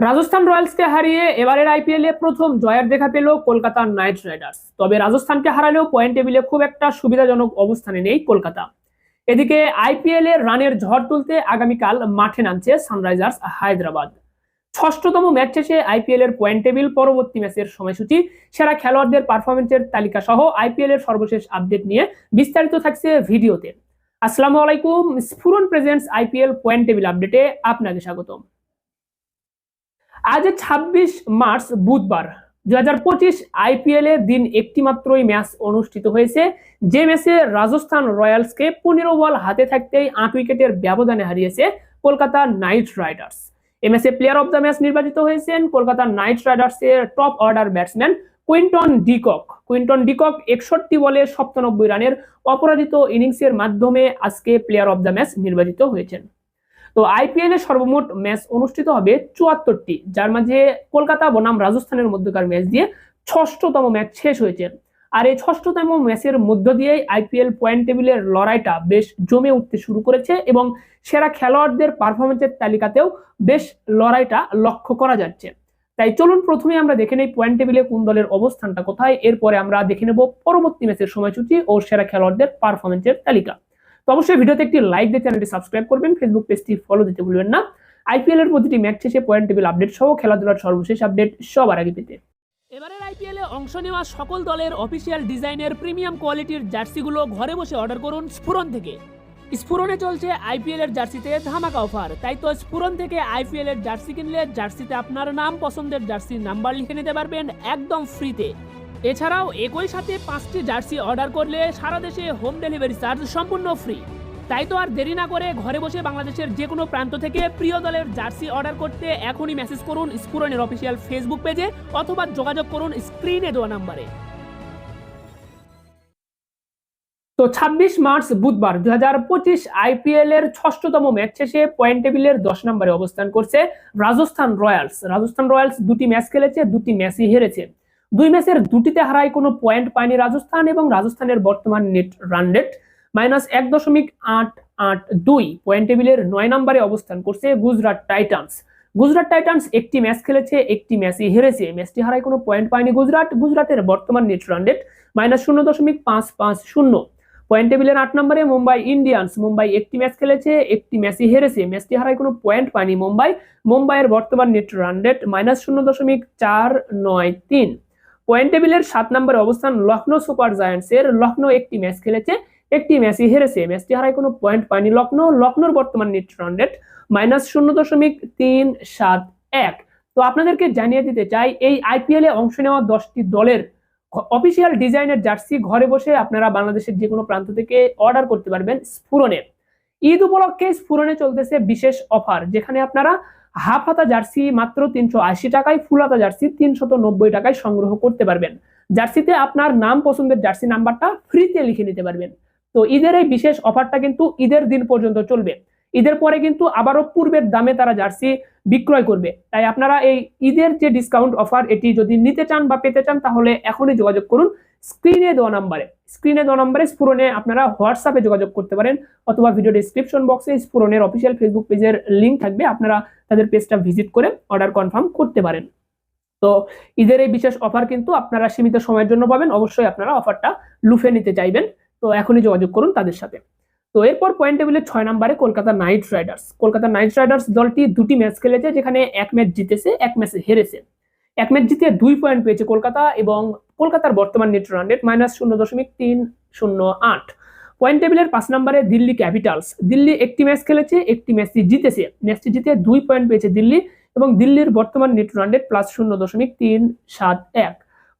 রাজস্থান রয়্যালসকে হারিয়ে এবারের আইপিএল প্রথম জয়ের দেখা পেল কলকাতা নাইট রাইডার্স। তবে রাজস্থানকে হারালেও পয়েন্ট টেবিলে খুব একটা সুবিধাজনক অবস্থানে নেই কলকাতা। এদিকে আইপিএল এর রানের ঝড় তুলতে আগামীকাল মাঠে নামছে সানরাইজার্স হায়দ্রাবাদ। ষষ্ঠতম ম্যাচ শেষে আইপিএল এর পয়েন্ট টেবিল পরবর্তী ম্যাচের সময়সূচি, সেরা খেলোয়াড়দের পারফরমেন্সের তালিকা সহ আইপিএল এর সর্বশেষ আপডেট নিয়ে বিস্তারিত থাকছে ভিডিওতে। আসসালামু আলাইকুম, Sphuran presents IPL point table আপডেটে আপনাকে স্বাগতম। আজ ছাব্বিশ মার্চ বুধবার। দু হাজার পঁচিশ আইপিএল এ দিন একটি মাত্রই ম্যাচ অনুষ্ঠিত হয়েছে। যে ম্যাচে রাজস্থান রয়্যালসকে পনেরো বল হাতে থাকতেই আট উইকেটের ব্যবধানে হারিয়েছে কলকাতা নাইট রাইডার্স। এই ম্যাচে প্লেয়ার অফ দ্য ম্যাচ নির্বাচিত হয়েছেন কলকাতা নাইট রাইডার্স এর top order batsman Quinton de Kock. Quinton de Kock একষট্টি বলে সপ্তানব্বই রানের অপরাজিত ইনিংসের মাধ্যমে আজকে প্লেয়ার অফ দ্য ম্যাচ নির্বাচিত হয়েছেন। তো আইপিএল এর সর্বমোট ম্যাচ অনুষ্ঠিত হবে চুয়াত্তরটি। যার মাঝে কলকাতা, বনাম, রাজস্থানের মধ্যকার ম্যাচ দিয়ে ষষ্ঠতম ম্যাচ শেষ হয়েছে। আর এই ষষ্ঠতম ম্যাচের মধ্য দিয়েই আইপিএল পয়েন্ট টেবিলের লড়াইটা বেশ জমে উঠতে শুরু করেছে এবং সেরা খেলোয়াড়দের পারফরমেন্সের তালিকাতেও বেশ লড়াইটা লক্ষ্য করা যাচ্ছে। তাই চলুন প্রথমে আমরা দেখে নেই পয়েন্ট টেবিলে কোন দলের অবস্থানটা কোথায়। এরপরে আমরা দেখে নেব পরবর্তী ম্যাচের সময়সূচি ও সেরা খেলোয়াড়দের পারফরমেন্সের তালিকা। তো অবশ্যই ভিডিওতে একটি লাইক দিয়ে চ্যানেলটি সাবস্ক্রাইব করবেন ফেসবুক পেজটি ফলো দিতে ভুলবেন না। আইপিএল এর প্রতিটি ম্যাচ শেষে পয়েন্ট টেবিল আপডেট সহ খেলাধুলার সর্বশেষ আপডেট সবার আগে পেতে। এবারের আইপিএলে অংশ নেওয়া সকল দলের অফিসিয়াল ডিজাইনের প্রিমিয়াম কোয়ালিটির জার্সিগুলো ঘরে বসে অর্ডার করুন স্ফুরন থেকে। স্ফুরনে চলছে আইপিএল এর জার্সিতে ধামাকা অফার তাই তো স্ফুরন থেকে আইপিএল এর জার্সি কিনলে জার্সিতে আপনার নাম, পছন্দের জার্সির নাম্বার লিখে নিতে পারবেন একদম ফ্রিতে এছাড়াও একই সাথে পাঁচটি জার্সি অর্ডার করলে সারা দেশে হোম ডেলিভারি চার্জ সম্পূর্ণ ফ্রি। তাই তো আর দেরি না করে ঘরে বসে বাংলাদেশের যে কোনো প্রান্ত থেকে প্রিয় দলের জার্সি অর্ডার করতে এখনই মেসেজ করুন স্ফুরনের অফিসিয়াল ফেসবুক পেজে অথবা যোগাযোগ করুন স্ক্রিনে দেওয়া নাম্বারে। তো ছাব্বিশ মার্চ বুধবার দু হাজার পঁচিশ আইপিএল এর ষষ্ঠতম ম্যাচ শেষে পয়েন্ট টেবিলের দশ নম্বরে অবস্থান করছে রাজস্থান রয়্যালস। রাজস্থান রয়্যালস দুটি ম্যাচ খেলেছে, দুটি ম্যাচই হেরেছে। দুই ম্যাচের দুটিতে হারায় কোনো পয়েন্ট পায়নি রাজস্থান এবং রাজস্থানের বর্তমান নেট রান রেট। মাইনাস এক দশমিক আট আট দুই পয়েন্ট টেবিলের নয় নম্বরে অবস্থান করছে গুজরাট টাইটান্স। গুজরাট টাইটান্স একটি ম্যাচ খেলেছে, একটি ম্যাচই হেরেছে। ম্যাচটি হারায় কোনো পয়েন্ট পায়নি গুজরাট। গুজরাটের বর্তমান নেট রান রেট মাইনাস শূন্য দশমিক পাঁচ পাঁচ শূন্য। পয়েন্ট টেবিলের আট নম্বরে মুম্বাই ইন্ডিয়ান্স। মুম্বাই একটি ম্যাচ খেলেছে, একটি ম্যাচই হেরেছে। ম্যাচটি হারায় কোনো পয়েন্ট পায়নি মুম্বাই। মুম্বাইয়ের বর্তমান নেট রান রেট মাইনাস শূন্য দশমিক চার নয় তিন। পয়েন্ট টেবিলের সাত নম্বরে অবস্থান লখনৌ সুপার জায়ান্টস এর লখনৌ একটি ম্যাচ খেলেছে, একটি ম্যাচই হেরেছে। ম্যাচটি হারায় কোনো পয়েন্ট পায়নি লখনৌ। লখনৌর বর্তমান নেট রান রেট মাইনাস শূন্য দশমিক তিন সাত এক। তো আপনাদেরকে জানিয়ে দিতে চাই, এই আইপিএল অংশ নেওয়া দশটি দলের অফিসিয়াল ডিজাইনের জার্সি ঘরে বসে আপনারা বাংলাদেশের যে কোনো প্রান্ত থেকে অর্ডার করতে পারবেন স্ফুরনের ঈদ উপলক্ষে স্ফুরনে চলতেছে বিশেষ অফার, যেখানে আপনারা হাফ হাতা জার্সি মাত্র তিনশো আশি টাকায়, ফুল হাতা জার্সি তিনশত নব্বই টাকায় সংগ্রহ করতে পারবেন। জার্সিতে আপনার নাম পছন্দের জার্সি নাম্বারটা ফ্রিতে লিখে নিতে পারবেন। তো ঈদের এই বিশেষ অফারটা কিন্তু ঈদের দিন পর্যন্ত চলবে। ঈদের পরে কিন্তু আবারও পূর্বের দামে তারা জার্সি বিক্রয় করবে। তাই আপনারা এই ঈদের যে ডিসকাউন্ট অফার এটি যদি নিতে চান বা পেতে চান, তাহলে এখনই যোগাযোগ করুন। স্ক্রিনে দেওয়া নাম্বারে স্ক্রিনে দেওয়া নাম্বারে স্ফুরনে আপনারা হোয়াটসঅ্যাপে যোগাযোগ করতে পারেন অথবা ভিডিও ডিসক্রিপশন বক্সে স্ফুরনের অফিসিয়াল ফেসবুক পেজের লিঙ্ক থাকবে। আপনারা তাদের পেজটা ভিজিট করে অর্ডার কনফার্ম করতে পারেন। তো ঈদের এই বিশেষ অফার কিন্তু আপনারা সীমিত সময়ের জন্য পাবেন। অবশ্যই আপনারা অফারটা লুফে নিতে চাইবেন। তো এখনই যোগাযোগ করুন তাদের সাথে। তো এরপর পয়েন্ট টেবিলের ছয় নম্বরে Kolkata Knight Riders Kolkata Knight Riders দলটি দুটি ম্যাচ খেলেছে, যেখানে এক ম্যাচ জিতেছে, এক ম্যাচ হেরেছে। এক ম্যাচ জিতে দুই পয়েন্ট পেয়েছে কলকাতা এবং কলকাতার বর্তমান নেট রান রেট মাইনাস শূন্য দশমিক তিন শূন্য আট। পয়েন্ট টেবিলের পাঁচ নম্বরে দিল্লি ক্যাপিটালস দিল্লি একটি ম্যাচ খেলেছে, একটি ম্যাচটি জিতেছে। ম্যাচটি জিতে দুই পয়েন্ট পেয়েছে দিল্লি এবং দিল্লির বর্তমান নেট রান রেট প্লাস শূন্য দশমিক তিন সাত এক।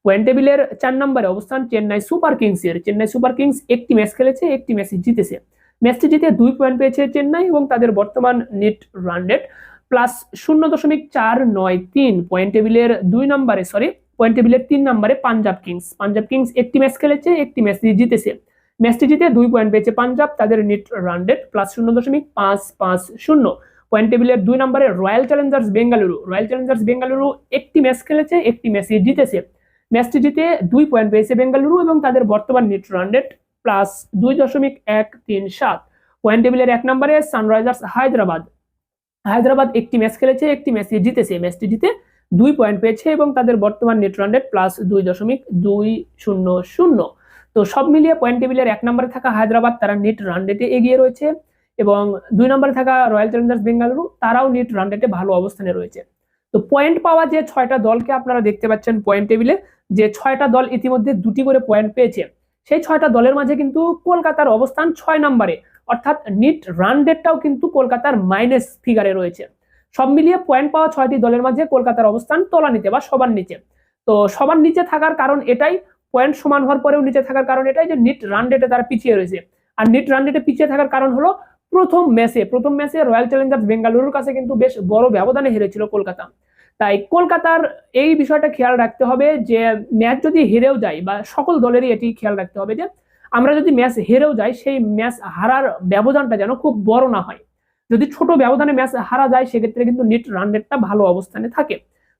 পয়েন্ট টেবিলের চার নম্বরে অবস্থান চেন্নাই সুপার কিংসের চেন্নাই সুপার কিংস একটি ম্যাচ খেলেছে, একটি ম্যাচ জিতেছে। ম্যাচটি জিতে দুই পয়েন্ট পেয়েছে চেন্নাই এবং তাদের বর্তমান নেট রান রেট প্লাস শূন্য দশমিক চার নয় তিন পয়েন্ট টেবিলের দুই নম্বরে সরি পয়েন্ট টেবিলের তিন নম্বরে পাঞ্জাব কিংস পাঞ্জাব কিংস একটি ম্যাচ খেলেছে, একটি ম্যাচ জিতেছে। ম্যাচটি জিতে দুই পয়েন্ট পেয়েছে পাঞ্জাব তাদের নেট রান রেট প্লাস শূন্য দশমিক পাঁচ পাঁচ শূন্য। পয়েন্ট টেবিলের দুই নম্বরে Royal Challengers Bengaluru Royal Challengers Bengaluru একটি ম্যাচ খেলেছে, একটি ম্যাচে জিতেছে। ম্যাচটি জিতে দুই পয়েন্ট পেয়েছে বেঙ্গালুরু এবং তাদের বর্তমান নেট রান রেট প্লাস দুই দশমিক এক তিন সাত। পয়েন্ট টেবিলের এক নম্বরে সানরাইজার্স হায়দ্রাবাদ হায়দ্রাবাদ একটি ম্যাচ খেলেছে, একটি ম্যাচ জিতেছে। ম্যাচটি জিতে দুই পয়েন্ট পেয়েছে এবং তাদের বর্তমান নেট রান রেট প্লাস দুই দশমিক দুই শূন্য শূন্য। তো সব মিলিয়ে পয়েন্ট টেবিলের এক নম্বরে থাকা হায়দ্রাবাদ তারা নেট রান রেটে এগিয়ে রয়েছে এবং দুই নম্বরে থাকা রয়্যাল চ্যালেঞ্জার্স বেঙ্গালুরু তারাও নেট রান রেটে ভালো অবস্থানে রয়েছে। তো পয়েন্ট পাওয়া যে ছয়টা দলকে আপনারা দেখতে পাচ্ছেন পয়েন্ট টেবিলে যে ছয়টা দল ইতিমধ্যে দুটি করে পয়েন্ট পেয়েছে, সেই ছয়টা দলের মাঝে কিন্তু কলকাতার অবস্থান ছয় নম্বরে। অর্থাৎ নিট রান রেটটাও কিন্তু কলকাতার মাইনাস ফিগারে রয়েছে। সব মিলিয়ে পয়েন্ট পাওয়া ছয়টি দলের মাঝে কলকাতার অবস্থান তলানিতে বা সবার নিচে। তো সবার নিচে থাকার কারণ এটাই পয়েন্ট সমান হওয়ার পরেও নিচে থাকার কারণ এটাই যে নিট রান রেটে তারা পিছিয়ে রয়েছে। আর নিট রান রেটে পিছিয়ে থাকার কারণ হলো প্রথম ম্যাচে প্রথম ম্যাচে রয়্যাল চ্যালেঞ্জার্স বেঙ্গালুরুর কাছে কিন্তু বেশ বড় ব্যবধানে হেরেছিল কলকাতা। তাই কলকাতার এই বিষয়টা খেয়াল রাখতে হবে যে ম্যাচ যদি হেরেও যায় বা সকল দলেরই এটি খেয়াল রাখতে হবে যে আমরা যদি ম্যাচ হেরেও যাই, সেই ম্যাচ হারার ব্যবধানটা যেন খুব বড় না হয়। যদি ছোট ব্যবধানে ম্যাচ হারা যায়, সেক্ষেত্রে কিন্তু নেট রান রেটটা ভালো অবস্থানে থাকে।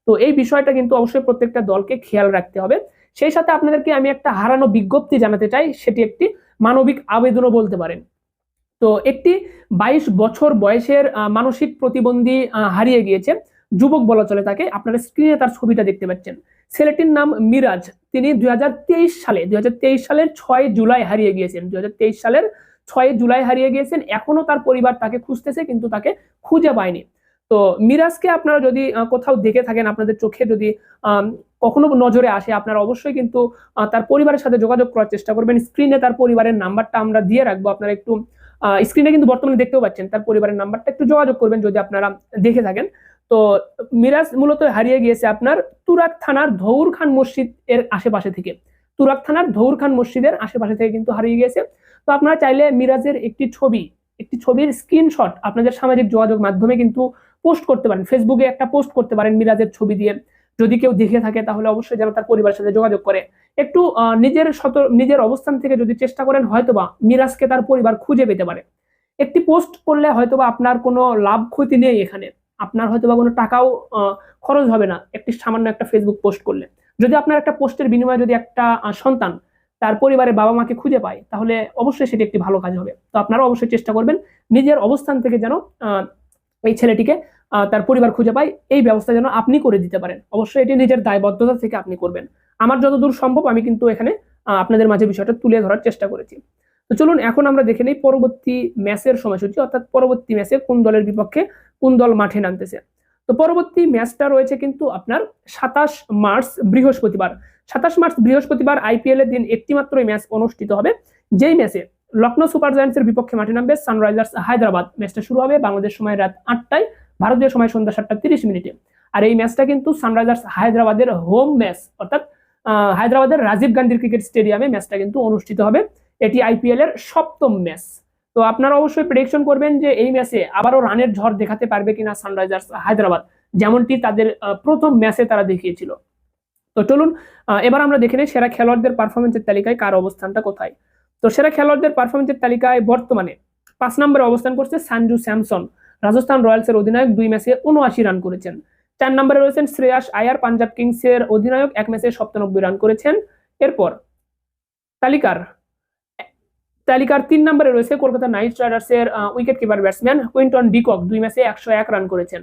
তো এই বিষয়টা কিন্তু অবশ্যই প্রত্যেকটা দলকে খেয়াল রাখতে হবে। সেই সাথে আপনাদেরকে আমি একটা হারানো বিজ্ঞপ্তি জানাতে চাই, সেটি একটি মানবিক আবেদনও বলতে পারেন। তো একটি বাইশ বছর বয়সের মানসিক প্রতিবন্ধী হারিয়ে গিয়েছে। যুবক বলা চলে তাকে। আপনারা স্ক্রিনে তার ছবিটা দেখতে পাচ্ছেন। ছেলেটির নাম মিরাজ। তিনি দুই হাজার তেইশ সালে দুই হাজার তেইশ সালের ছয় জুলাই হারিয়ে গিয়েছেন। দুই হাজার তেইশ সালের ছয় জুলাই হারিয়ে গিয়েছেন। এখনও তার পরিবার তাকে খুঁজতেছে, কিন্তু তাকে খুঁজে পায়নি। তো মিরাজকে আপনারা যদি কোথাও দেখে থাকেন, আপনাদের চোখে যদি কখনো নজরে আসে, আপনারা অবশ্যই কিন্তু তার পরিবারের সাথে যোগাযোগ করার চেষ্টা করবেন। স্ক্রিনে তার পরিবারের নাম্বারটা আমরা দিয়ে রাখব। আপনারা একটু স্ক্রিনে কিন্তু বর্তমানে দেখতেও পাচ্ছেন, তার পরিবারের নাম্বারটা একটু যোগাযোগ করবেন যদি আপনারা দেখে থাকেন। তো মিরাজ মূলত হারিয়ে গিয়েছে আপনার তুরাক থানার ধৌর খান মসজিদ এর আশেপাশে থেকে। তুরাক থানার ধৌর খান মসজিদের আশেপাশে থেকে কিন্তু হারিয়ে গিয়েছে। তো আপনারা চাইলে মিরাজের একটি ছবি, একটি ছবির স্ক্রিনশট আপনাদের সামাজিক যোগাযোগ মাধ্যমে কিন্তু পোস্ট করতে পারেন। ফেসবুকে একটা পোস্ট করতে পারেন মিরাজের ছবি দিয়ে। যদি কেউ দেখে থাকে তাহলে অবশ্যই যেন তার পরিবারের সাথে যোগাযোগ করে। একটু নিজের শত নিজের অবস্থান থেকে যদি চেষ্টা করেন হয়তোবা মিরাজকে তার পরিবার খুঁজে পেতে পারে। একটি পোস্ট করলে হয়তোবা আপনার কোনো লাভ ক্ষতি নেই এখানে। আপনার হয়তো বা কোনো টাকাও খরচ হবে না। একটি সামান্য একটা ফেসবুক পোস্ট করলে। যদি আপনার একটা পোস্টের বিনিময়ে যদি একটা সন্তান তার পরিবারের বাবা মাকে খুঁজে পায়, তাহলে অবশ্যই সেটি একটি ভালো কাজ হবে। তো আপনারা অবশ্যই চেষ্টা করবেন নিজের অবস্থান থেকে যেন এই ছেলেটিকে তার পরিবার খুঁজে পায়। এই ব্যবস্থা যেন আপনি করে দিতে পারেন। অবশ্যই এটি নিজের দায়বদ্ধতা থেকে আপনি করবেন। আমার যতদূর সম্ভব আমি কিন্তু এখানে আপনাদের মাঝে বিষয়টা তুলে ধরার চেষ্টা করেছি। তো চলুন এখন আমরা দেখে নেই পরবর্তী ম্যাচের সময়সূচি, অর্থাৎ পরবর্তী ম্যাচে কোন দলের বিপক্ষে কোন দল মাঠে নামতেছে। তো পরবর্তী ম্যাচটা রয়েছে কিন্তু আপনার সাতাশ মার্চ বৃহস্পতিবার। সাতাশ মার্চ বৃহস্পতিবার আইপিএল এর দিন একটি মাত্রই ম্যাচ অনুষ্ঠিত হবে। যেই ম্যাচে লখনৌ সুপার জায়ান্টসের বিপক্ষে মাঠে নামবে সানরাইজার্স হায়দ্রাবাদ। ম্যাচটা শুরু হবে বাংলাদেশ সময় রাত আটটায়, ভারতীয় সময় সন্ধ্যা সাতটা তিরিশ মিনিটে। আর এই ম্যাচটা কিন্তু সানরাইজার্স হায়দ্রাবাদের হোম ম্যাচ, অর্থাৎ হায়দ্রাবাদের রাজীব গান্ধীর ক্রিকেট স্টেডিয়ামে ম্যাচটা কিন্তু অনুষ্ঠিত হবে। এটি আইপিএল এর সপ্তম ম্যাচ তো আপনারা অবশ্যই প্রেডিকশন করবেন যে এই ম্যাচে আবারও রানের ঝড় দেখাতে পারবে কিনা সানরাইজার্স হায়দ্রাবাদ, যেমনটি তাদের প্রথম ম্যাচে তারা দেখিয়েছিল। তো চলুন এবার আমরা দেখে নিই সেরা খেলোয়াড়দের পারফরমেন্সের তালিকায় কার অবস্থানটা কোথায়। তো সেরা খেলোয়াড়দের পারফরমেন্সের তালিকায় বর্তমানে পাঁচ নম্বরে অবস্থান করছে সানজু স্যামসন রাজস্থান রয়্যালসের অধিনায়ক দুই ম্যাচে উনআশি রান করেছেন। চার নম্বরে রয়েছেন শ্রেয়াস আয়ার, পাঞ্জাব কিংসের অধিনায়ক এক ম্যাচে সপ্তানব্বই রান করেছেন। এরপর তালিকার তালিকার তিন নম্বরে রয়েছে কলকাতা নাইট রাইডার্সের wicket keeper batsman Quinton de Kock. দুই ম্যাচে একশো এক রান করেছেন।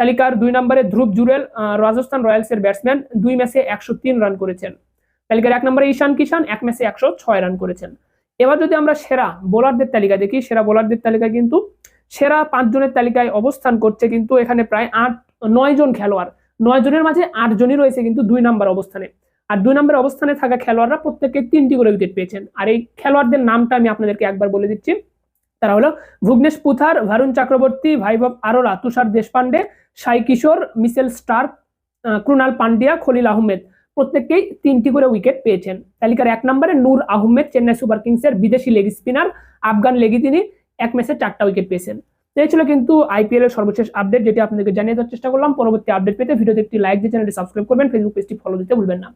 তালিকার দুই নম্বরে ধ্রুব জুরেল রাজস্থান রয়্যালসের ব্যাটসম্যান দুই ম্যাচে একশো তিন রান করেছেন। তালিকার এক নম্বরে ঈশান কিষান এক ম্যাচে একশো ছয় রান করেছেন। এবার যদি আমরা সেরা বোলারদের তালিকা দেখি, সেরা বোলারদের তালিকায় কিন্তু সেরা পাঁচজনের তালিকায় অবস্থান করছে কিন্তু এখানে প্রায় আট, নয় জন খেলোয়াড়। নয় জনের মাঝে আট জনই রয়েছে কিন্তু দুই নম্বর অবস্থানে। আর দুই নম্বর অবস্থানে থাকা খেলোয়াড়রা প্রত্যেকে তিনটি করে উইকেট পেয়েছেন। আর এই খেলোয়াড়দের নামটা আমি আপনাদেরকে একবার বলে দিচ্ছি। তারা হলো ভুবনেশ পুথার, ভারুণ চক্রবর্তী, ভাইভব আরোরা, তুষার দেশপান্ডে সাই কিশোর, মিসেল স্টার ক্রুনাল পান্ডিয়া, খলিল আহমেদ। প্রত্যেককেই তিনটি করে উইকেট পেয়েছেন। তালিকার এক নম্বরে নূর আহমেদ, চেন্নাই সুপার কিংসের বিদেশি লেগ স্পিনার আফগান লেগি তিনি এক ম্যাচে চারটা উইকেট পেয়েছেন। এই ছিল কিন্তু আইপিএল এর সর্বশেষ আপডেট যেটি আপনাদেরকে জানিয়ে দেওয়ার চেষ্টা করলাম। পরবর্তী আপডেট পেতে ভিডিওতে একটি লাইক দিয়ে চ্যানেলটি সাবস্ক্রাইব করবেন ফেসবুক পেজটি ফলো দিতে ভুলবেন না।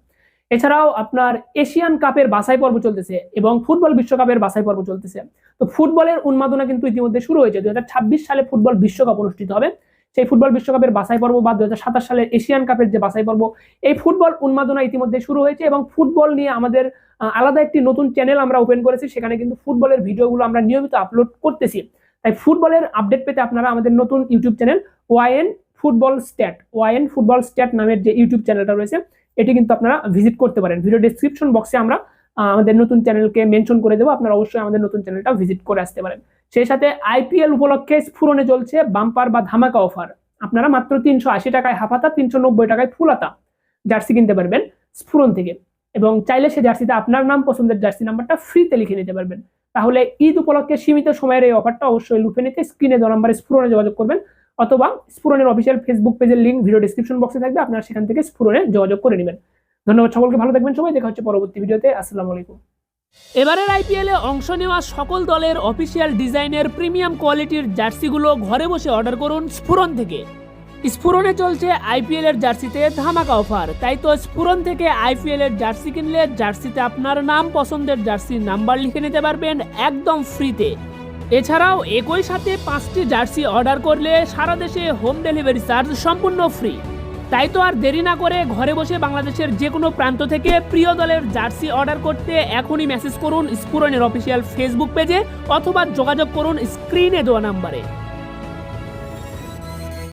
এছাড়াও আপনার এশিয়ান কাপের বাছাই পর্ব চলতেছে এবং ফুটবল বিশ্বকাপের বাছাই পর্ব চলতেছে। তো ফুটবলের উন্মাদনা কিন্তু ইতিমধ্যে শুরু হয়েছে। দুই হাজার ছাব্বিশ সালে ফুটবল বিশ্বকাপ অনুষ্ঠিত হবে। সেই ফুটবল বিশ্বকাপের বাছাই পর্ব বা দুই সালের এশিয়ান কাপের যে বাছাই পর্ব, এই ফুটবল উন্মাদনা ইতিমধ্যে শুরু হয়েছে এবং ফুটবল নিয়ে আমাদের আলাদা একটি নতুন চ্যানেল আমরা ওপেন করেছি। সেখানে কিন্তু ফুটবলের ভিডিওগুলো আমরা নিয়মিত আপলোড করতেছি। তাই ফুটবলের আপডেট পেতে আপনারা আমাদের নতুন YouTube channel YN football stat YN football stat নামের যে ইউটিউব চ্যানেলটা রয়েছে এটি কিন্তু আপনারা ভিজিট করতে পারেন। ভিডিও ডিসক্রিপশন বক্সে আমরা আমাদের নতুন চ্যানেলকে মেনশন করে দেবো। আপনারা অবশ্যই আমাদের নতুন চ্যানেলটা ভিজিট করে আসতে পারেন। সেই সাথে আইপিএল উপলক্ষে স্ফুরণে চলছে বাম্পার বা ধামাকা অফার আপনারা মাত্র তিনশো আশি টাকায় হাফাতা, তিনশো নব্বই টাকায় ফুলাতা জার্সি কিনতে পারবেন স্ফুরণ থেকে। এবং চাইলে সে জার্সিতে আপনার নাম, পছন্দের জার্সি নাম্বারটা ফ্রিতে লিখে নিতে পারবেন। তাহলে ঈদ উপলক্ষে সীমিত সময়ের এই অফারটা অবশ্যই লুফে নিতে স্ক্রিনে দেওয়া নাম্বারে স্ফুরণে যোগাযোগ করবেন। অথবা স্ফুরণের অফিসিয়াল ফেসবুক পেজের লিঙ্ক ভিডিও ডিসক্রিপশন বক্সে থাকবে, আপনারা সেখান থেকে স্ফুরণে যোগাযোগ করে নেবেন। ধন্যবাদ সকলকে, ভালো থাকবেন সবাই, দেখা হচ্ছে পরবর্তী ভিডিওতে, আসসালামু আলাইকুম। এবারের আইপিএলে অংশ নেওয়া সকল দলের অফিসিয়াল ডিজাইনের প্রিমিয়াম কোয়ালিটির জার্সিগুলো ঘরে বসে অর্ডার করুন স্ফুরন থেকে। স্ফুরনে চলছে আইপিএল এর জার্সিতে ধামাকা অফার তাই তো স্ফুরন থেকে আইপিএল এর জার্সি কিনলে জার্সিতে আপনার নাম, পছন্দের জার্সির নাম্বার লিখে নিতে পারবেন একদম ফ্রিতে এছাড়াও একই সাথে পাঁচটি জার্সি অর্ডার করলে সারা দেশে হোম ডেলিভারি চার্জ সম্পূর্ণ ফ্রি। তাই তো আর দেরি না করে ঘরে বসে বাংলাদেশের যে কোনো প্রান্ত থেকে প্রিয় দলের জার্সি অর্ডার করতে এখনই মেসেজ করুন স্পুরনের অফিসিয়াল ফেসবুক পেজে অথবা যোগাযোগ করুন স্ক্রিনে দেওয়া নাম্বারে।